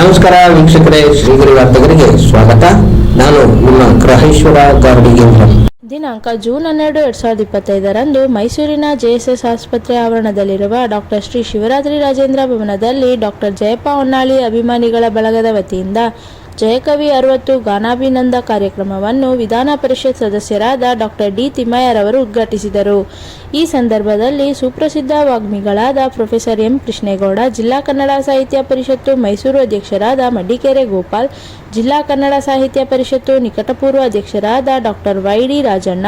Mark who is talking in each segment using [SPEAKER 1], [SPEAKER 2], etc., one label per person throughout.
[SPEAKER 1] ನಮಸ್ಕಾರ ವೀಕ್ಷಕರೇ, ಶ್ರೀಗಿರಿ ವಾರ್ತೆಗರಿಗೆ ಸ್ವಾಗತ. ನಾನು ನಿಮ್ಮ ಗ್ರಹೇಶ್ವರ ಗಾರ್ಡಿಗೇಂದ್ರ
[SPEAKER 2] ದಿನಾಂಕ ಜೂನ್ ಹನ್ನೆರಡು, ಎರಡ್ ಸಾವಿರದ ಇಪ್ಪತ್ತೈದರಂದು ಮೈಸೂರಿನ ಜೆಎಸ್ಎಸ್ ಆಸ್ಪತ್ರೆ ಆವರಣದಲ್ಲಿರುವ ಡಾಕ್ಟರ್ ಶ್ರೀ ಶಿವರಾತ್ರಿ ರಾಜೇಂದ್ರ ಭವನದಲ್ಲಿ ಡಾಕ್ಟರ್ ಜಯಪ್ಪ ಹೊನ್ನಾಳಿ ಅಭಿಮಾನಿಗಳ ಬಳಗದ ವತಿಯಿಂದ ಜಯಕವಿ ಅರವತ್ತು ಗಾನಾಭಿನಂದ ಕಾರ್ಯಕ್ರಮವನ್ನು ವಿಧಾನ ಪರಿಷತ್ ಸದಸ್ಯರಾದ ಡಾಕ್ಟರ್ ಡಿ ತಿಮ್ಮಯ್ಯರವರು ಉದ್ಘಾಟಿಸಿದರು. ಈ ಸಂದರ್ಭದಲ್ಲಿ ಸುಪ್ರಸಿದ್ಧ ವಾಗ್ಮಿಗಳಾದ ಪ್ರೊಫೆಸರ್ ಎಂ ಕೃಷ್ಣೇಗೌಡ, ಜಿಲ್ಲಾ ಕನ್ನಡ ಸಾಹಿತ್ಯ ಪರಿಷತ್ತು ಮೈಸೂರು ಅಧ್ಯಕ್ಷರಾದ ಮಡಿಕೇರೆ ಗೋಪಾಲ್, ಜಿಲ್ಲಾ ಕನ್ನಡ ಸಾಹಿತ್ಯ ಪರಿಷತ್ತು ನಿಕಟಪೂರ್ವ ಅಧ್ಯಕ್ಷರಾದ ಡಾಕ್ಟರ್ ವೈ ಡಿ ರಾಜಣ್ಣ,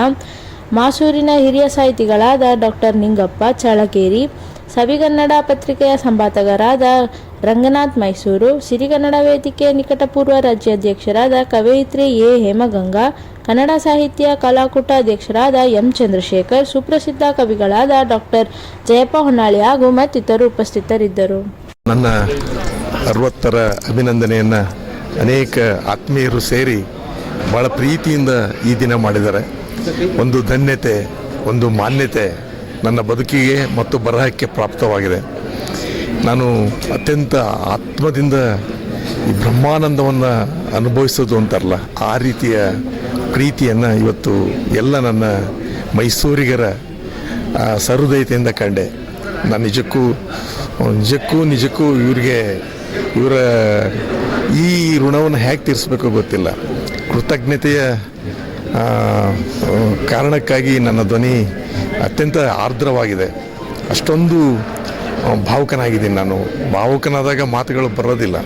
[SPEAKER 2] ಮಾಸೂರಿನ ಹಿರಿಯ ಸಾಹಿತಿಗಳಾದ ಡಾಕ್ಟರ್ ನಿಂಗಪ್ಪ, ಚಳಕೇರಿ, ಸವಿಗನ್ನಡ ಪತ್ರಿಕೆಯ ಸಂಪಾದಕರಾದ ರಂಗನಾಥ್ ಮೈಸೂರು, ಸಿರಿಗನ್ನಡ ವೇದಿಕೆ ನಿಕಟಪೂರ್ವ ರಾಜ್ಯಾಧ್ಯಕ್ಷರಾದ ಕವಯಿತ್ರಿ ಎ. ಹೇಮಗಂಗಾ, ಕನ್ನಡ ಸಾಹಿತ್ಯ ಕಲಾಕೂಟ ಅಧ್ಯಕ್ಷರಾದ ಎಂ. ಚಂದ್ರಶೇಖರ್, ಸುಪ್ರಸಿದ್ಧ ಕವಿಗಳಾದ ಡಾಕ್ಟರ್ ಜಯಪ್ಪ ಹೊನ್ನಾಳಿ ಹಾಗೂ ಮತ್ತಿತರರು ಉಪಸ್ಥಿತರಿದ್ದರು.
[SPEAKER 3] ನನ್ನ ಅರವತ್ತರ ಅಭಿನಂದನೆಯನ್ನು ಅನೇಕ ಆತ್ಮೀಯರು ಸೇರಿ ಭಾಳ ಪ್ರೀತಿಯಿಂದ ಈ ದಿನ ಮಾಡಿದ್ದಾರೆ. ಒಂದು ಧನ್ಯತೆ, ಒಂದು ಮಾನ್ಯತೆ ನನ್ನ ಬದುಕಿಗೆ ಮತ್ತು ಬರಹಕ್ಕೆ ಪ್ರಾಪ್ತವಾಗಿದೆ. ನಾನು ಅತ್ಯಂತ ಆತ್ಮದಿಂದ ಈ ಬ್ರಹ್ಮಾನಂದವನ್ನು ಅನುಭವಿಸೋದು ಅಂತಾರಲ್ಲ, ಆ ರೀತಿಯ ಪ್ರೀತಿಯನ್ನು ಇವತ್ತು ಎಲ್ಲ ನನ್ನ ಮೈಸೂರಿಗರ ಸಹೃದಯತೆಯಿಂದ ಕಂಡೆ. ನಾನು ನಿಜಕ್ಕೂ ನಿಜಕ್ಕೂ ನಿಜಕ್ಕೂ ಇವರಿಗೆ, ಇವರ ಈ ಋಣವನ್ನು ಹೇಗೆ ತೀರಿಸಬೇಕು ಗೊತ್ತಿಲ್ಲ. ಕೃತಜ್ಞತೆಯ ಕಾರಣಕ್ಕಾಗಿ ನನ್ನ ಧ್ವನಿ ಅತ್ಯಂತ ಆರ್ದ್ರವಾಗಿದೆ. ಅಷ್ಟೊಂದು ಭಾವುಕನಾಗಿದ್ದೀನಿ ನಾನು. ಭಾವುಕನಾದಾಗ ಮಾತುಗಳು ಬರೋದಿಲ್ಲ.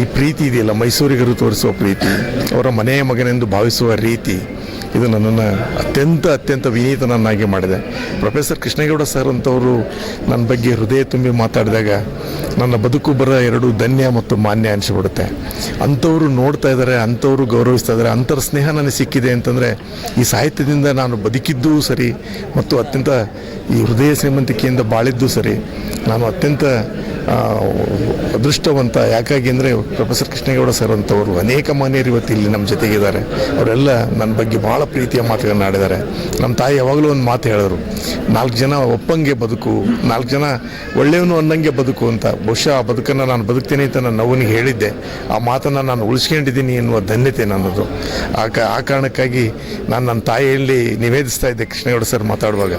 [SPEAKER 3] ಈ ಪ್ರೀತಿ ಇದೆಯಲ್ಲ? ಮೈಸೂರಿಗರು ತೋರಿಸುವ ಪ್ರೀತಿ, ಅವರ ಮನೆಯ ಮಗನೆಂದು ಭಾವಿಸುವ ರೀತಿ. ಇದು ನನ್ನನ್ನು ಅತ್ಯಂತ ಅತ್ಯಂತ ವಿನೀತನನ್ನಾಗಿ ಮಾಡಿದೆ. ಪ್ರೊಫೆಸರ್ ಕೃಷ್ಣೇಗೌಡ ಸರ್ ಅಂತವರು ನನ್ನ ಬಗ್ಗೆ ಹೃದಯ ತುಂಬಿ ಮಾತಾಡಿದಾಗ ನನ್ನ ಬದುಕು ಬರ ಎರಡು ಧನ್ಯ ಮತ್ತು ಮಾನ್ಯ ಅನಿಸ್ಬಿಡುತ್ತೆ. ಅಂಥವರು ನೋಡ್ತಾ ಇದ್ದಾರೆ, ಅಂಥವರು ಗೌರವಿಸ್ತಾ ಇದ್ದಾರೆ, ಅಂಥವ್ರ ಸ್ನೇಹ ನನಗೆ ಸಿಕ್ಕಿದೆ ಅಂತಂದರೆ ಈ ಸಾಹಿತ್ಯದಿಂದ ನಾನು ಬದುಕಿದ್ದೂ ಸರಿ ಮತ್ತು ಅತ್ಯಂತ ಈ ಹೃದಯ ಶ್ರೀಮಂತಿಕೆಯಿಂದ ಬಾಳಿದ್ದು ಸರಿ. ನಾನು ಅತ್ಯಂತ ಅದೃಷ್ಟವಂತ, ಯಾಕಾಗಿ ಅಂದರೆ ಪ್ರೊಫೆಸರ್ ಕೃಷ್ಣೇಗೌಡ ಸರ್ ಅಂತವರು ಅನೇಕ ಮಾನ್ಯರು ಇವತ್ತು ಇಲ್ಲಿ ನಮ್ಮ ಜೊತೆಗಿದ್ದಾರೆ. ಅವರೆಲ್ಲ ನನ್ನ ಬಗ್ಗೆ ಭಾಳ ಪ್ರೀತಿಯ ಮಾತುಗಳನ್ನ ಆಡಿದ್ದಾರೆ ನಮ್ಮ ತಾಯಿ ಯಾವಾಗಲೂ ಒಂದು ಮಾತು ಹೇಳಿದ್ರು, ನಾಲ್ಕು ಜನ ಒಪ್ಪಂಗೆ ಬದುಕು, ನಾಲ್ಕು ಜನ ಒಳ್ಳೆಯವನು ಅನ್ನಂಗೆ ಬದುಕು ಅಂತ. ಬಹುಶಃ ಆ ಬದುಕನ್ನು ನಾನು ಬದುಕ್ತೇನೆ ಅಂತ ನನ್ನ ನೋವನಿಗೆ ಹೇಳಿದ್ದೆ. ಆ ಮಾತನ್ನು ನಾನು ಉಳಿಸ್ಕೊಂಡಿದ್ದೀನಿ ಎನ್ನುವ ಧನ್ಯತೆ ನನ್ನದು. ಆ ಕ, ಆ ಕಾರಣಕ್ಕಾಗಿ ನಾನು ನನ್ನ ತಾಯಿಯಲ್ಲಿ ನಿವೇದಿಸ್ತಾ ಇದ್ದೆ ಕೃಷ್ಣೇಗೌಡ ಸರ್ ಮಾತಾಡುವಾಗ.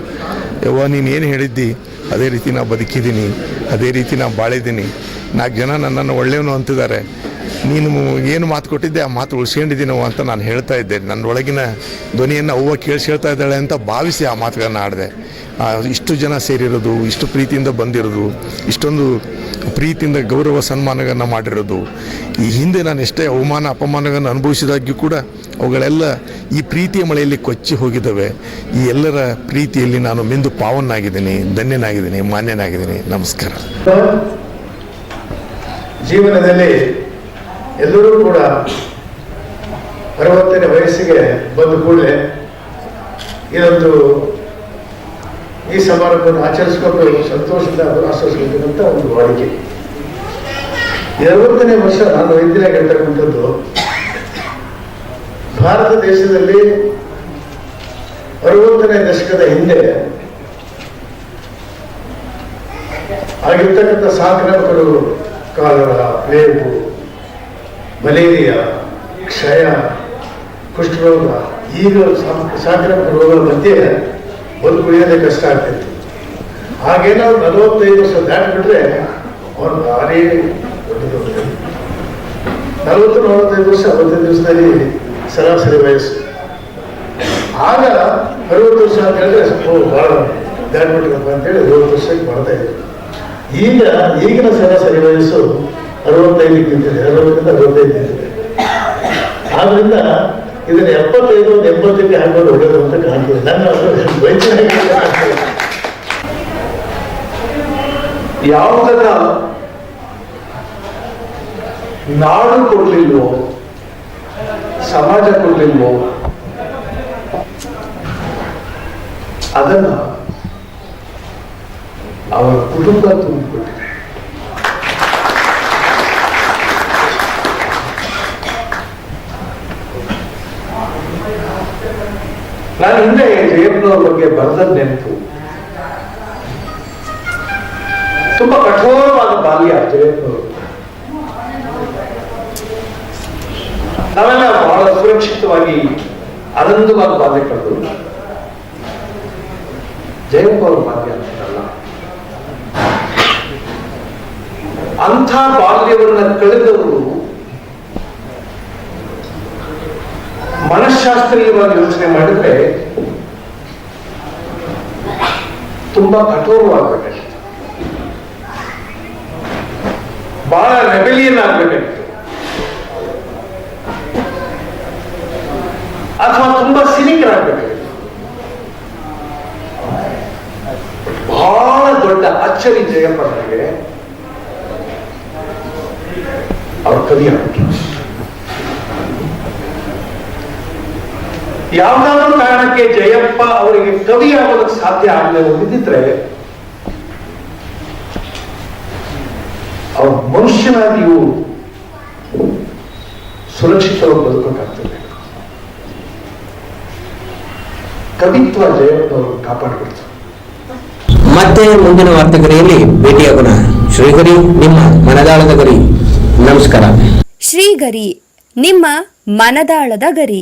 [SPEAKER 3] ಯವ್ವ, ನೀನು ಏನು ಹೇಳಿದ್ದಿ? ಅದೇ ರೀತಿ ನಾ ಬದುಕಿದ್ದೀನಿ, ಅದೇ ರೀತಿ ನಾ ಬಾಳಿದ್ದೀನಿ. ನಾಲ್ಕು ಜನ ನನ್ನನ್ನು ಒಳ್ಳೆಯವನು ಅಂತಿದ್ದಾರೆ. ನೀನು ಏನು ಮಾತು ಕೊಟ್ಟಿದ್ದೆ ಆ ಮಾತು ಉಳಿಸ್ಕೊಂಡಿದ್ದೀನವ ಅಂತ ನಾನು ಹೇಳ್ತಾ ಇದ್ದೆ. ನನ್ನ ಒಳಗಿನ ಧ್ವನಿಯನ್ನು ಅವ್ವ ಕೇಳಿಸಿ ಹೇಳ್ತಾ ಇದ್ದಾಳೆ ಅಂತ ಭಾವಿಸಿ ಆ ಮಾತುಗಳನ್ನು ಆಡಿದೆ. ಇಷ್ಟು ಜನ ಸೇರಿರೋದು, ಇಷ್ಟು ಪ್ರೀತಿಯಿಂದ ಬಂದಿರೋದು, ಇಷ್ಟೊಂದು ಪ್ರೀತಿಯಿಂದ ಗೌರವ ಸನ್ಮಾನಗಳನ್ನು ಮಾಡಿರೋದು. ಈ ಹಿಂದೆ ನಾನು ಎಷ್ಟೇ ಅವಮಾನ, ಅಪಮಾನಗಳನ್ನು ಅನುಭವಿಸಿದಾಗ್ಯೂ ಕೂಡ ಅವುಗಳೆಲ್ಲ ಈ ಪ್ರೀತಿಯ ಮಳೆಯಲ್ಲಿ ಕೊಚ್ಚಿ ಹೋಗಿದ್ದಾವೆ. ಈ ಎಲ್ಲರ ಪ್ರೀತಿಯಲ್ಲಿ ನಾನು ಮಿಂದು ಪಾವನ್ನಾಗಿದ್ದೀನಿ, ಧನ್ಯನಾಗಿದ್ದೀನಿ, ಮಾನ್ಯನಾಗಿದ್ದೀನಿ. ನಮಸ್ಕಾರ.
[SPEAKER 4] ಜೀವನದಲ್ಲಿ ಎಲ್ಲರೂ ಕೂಡ ಅರವತ್ತನೇ ವಯಸ್ಸಿಗೆ ಬಂದ ಕೂಡಲೇ ಇದೊಂದು ಸಮಾರಂಭವನ್ನು ಆಚರಿಸ್ಕೊಂಡು ಸಂತೋಷದ ಆಚರಿಸಬೇಕಂತ ಒಂದು ವಾಡಿಕೆ. ಅರವತ್ತನೇ ವರ್ಷ ನಾನು ವೈದ್ಯರಾಗಿ ಹೇಳ್ತಕ್ಕಂಥದ್ದು ಭಾರತ ದೇಶದಲ್ಲಿ ಅರವತ್ತನೇ ದಶಕದ ಹಿಂದೆ ಆಗಿರ್ತಕ್ಕಂಥ ಸಾಂಕ್ರಾಮಿಕರು ಕಾಲರ ಪ್ಲೇಗು ಮಲೇರಿಯಾ, ಕ್ಷಯ, ಕುಷ್ಠರೋಗ, ಈಗ ಸಾಂಕ್ರಾಮಿಕ ರೋಗಗಳ ಮಧ್ಯೆ ಬದುಕು ಏನೇ ಕಷ್ಟ ಆಗ್ತಿತ್ತು. ಹಾಗೇನಾದ್ರು ನಲವತ್ತೈದು ವರ್ಷ ದಾಟಿಬಿಟ್ರೆ ಅವ್ರು ಭಾರಿ ದೊಡ್ಡ ನಲವತ್ತು, ನಲವತ್ತೈದು ವರ್ಷ ಅವತ್ತೈದು ದಿವಸದಲ್ಲಿ ಸರಾಸರಿ ವಯಸ್ಸು ಆಗ ಅರವತ್ತು ವರ್ಷ ಅಂತ ಹೇಳಿದ್ರೆ ಭಾಳ ದಾಟ್ಬಿಟ್ರಪ್ಪ ಅಂತೇಳಿ ಅರವತ್ತು ವರ್ಷಕ್ಕೆ ಬರ್ತಾ ಇದ್ರು. ಈಗ, ಈಗಿನ ಸರಾಸರಿ ವಯಸ್ಸು ಅರವತ್ತೈದಕ್ಕೆ ನಿಂತಿದೆ, ಅರವತ್ತರಿಂದ ಅರವತ್ತೈದು ನಿಂತಿದೆ. ಆದ್ರಿಂದ ಇದನ್ನ ಎಪ್ಪತ್ತೈದು ಒಂದು ಎಂಬತ್ತಕ್ಕೆ ಹಾಕೋದು ಒಳ್ಳೆಯದು ಅಂತ ಕಾಣ್ತದೆ. ನನ್ನ
[SPEAKER 5] ಯಾವುದನ್ನ ನಾಡು ಕೊಡ್ಲಿಲ್ವೋ, ಸಮಾಜ ಕೊಡ್ಲಿಲ್ವೋ, ಅದನ್ನ ಅವರ ಕುಟುಂಬ ತುಂಬಿಕೊಟ್ಟಿದೆ. ನಾನು ಹಿಂದೆ ಜಯಪ್ಪನವ್ರ ಬಗ್ಗೆ ಬರೆದ ನೆನಪು. ತುಂಬಾ ಕಠೋರವಾದ ಬಾಲ್ಯ ಜಯಪ್ಪನವರು ನಾವೆಲ್ಲ ಬಹಳ ಸುರಕ್ಷಿತವಾಗಿ ಆನಂದವಾದ ಬಾಲ್ಯ ಕಳೆದು ಜಯಪ್ಪ ಬಾಲ್ಯ ಅಂತಲ್ಲ. ಅಂಥ ಬಾಲ್ಯವನ್ನ ಕಳೆದವರು ಮನಃಶಾಸ್ತ್ರೀಯವಾಗಿ ಯೋಚನೆ ಮಾಡಿದ್ರೆ ತುಂಬಾ ಕಠೋರವಾಗಬೇಕಾಗಿತ್ತು. ಬಹಳ ರೆಬೆಲಿಯನ್ ಆಗ್ಬೇಕಾಗಿತ್ತು. ಅಥವಾ ತುಂಬಾ ಸಿನಿಕರಾಗಬೇಕಾಗಿತ್ತು ಬಹಳ ದೊಡ್ಡ ಅಚ್ಚರಿ ಜಯಪ್ಪ ನನಗೆ ಅವ್ರ ಕವಿ ಯಾವ್ದಾದ್ರು ಕಾರಣಕ್ಕೆ ಜಯಪ್ಪ ಅವರಿಗೆ ಕವಿ ಆಗೋದಕ್ಕೆ ಸಾಧ್ಯ ಆಗದೆ ಹೋಗಿದ್ದಿದ್ರೆ ಅವ್ರ ಮನುಷ್ಯನಾಗಿಯೂ ಸುರಕ್ಷಿತವಾಗಿ ಬದುಕೋಕ್ಕಾಗ್ತದೆ ಕವಿತ್ವ ಜಯಪ್ಪನವರು ಕಾಪಾಡಿಬಿಡ್ತಾರೆ
[SPEAKER 1] ಮತ್ತೆ ಮುಂದಿನ ವಾರ್ತೆಗರಿಯಲ್ಲಿ ಭೇಟಿಯಾಗೋಣ. ಶ್ರೀಗರಿ ನಿಮ್ಮ ಮನದಾಳದ ಗರಿ. ನಮಸ್ಕಾರ.
[SPEAKER 6] ಶ್ರೀಗರಿ ನಿಮ್ಮ ಮನದಾಳದ ಗರಿ.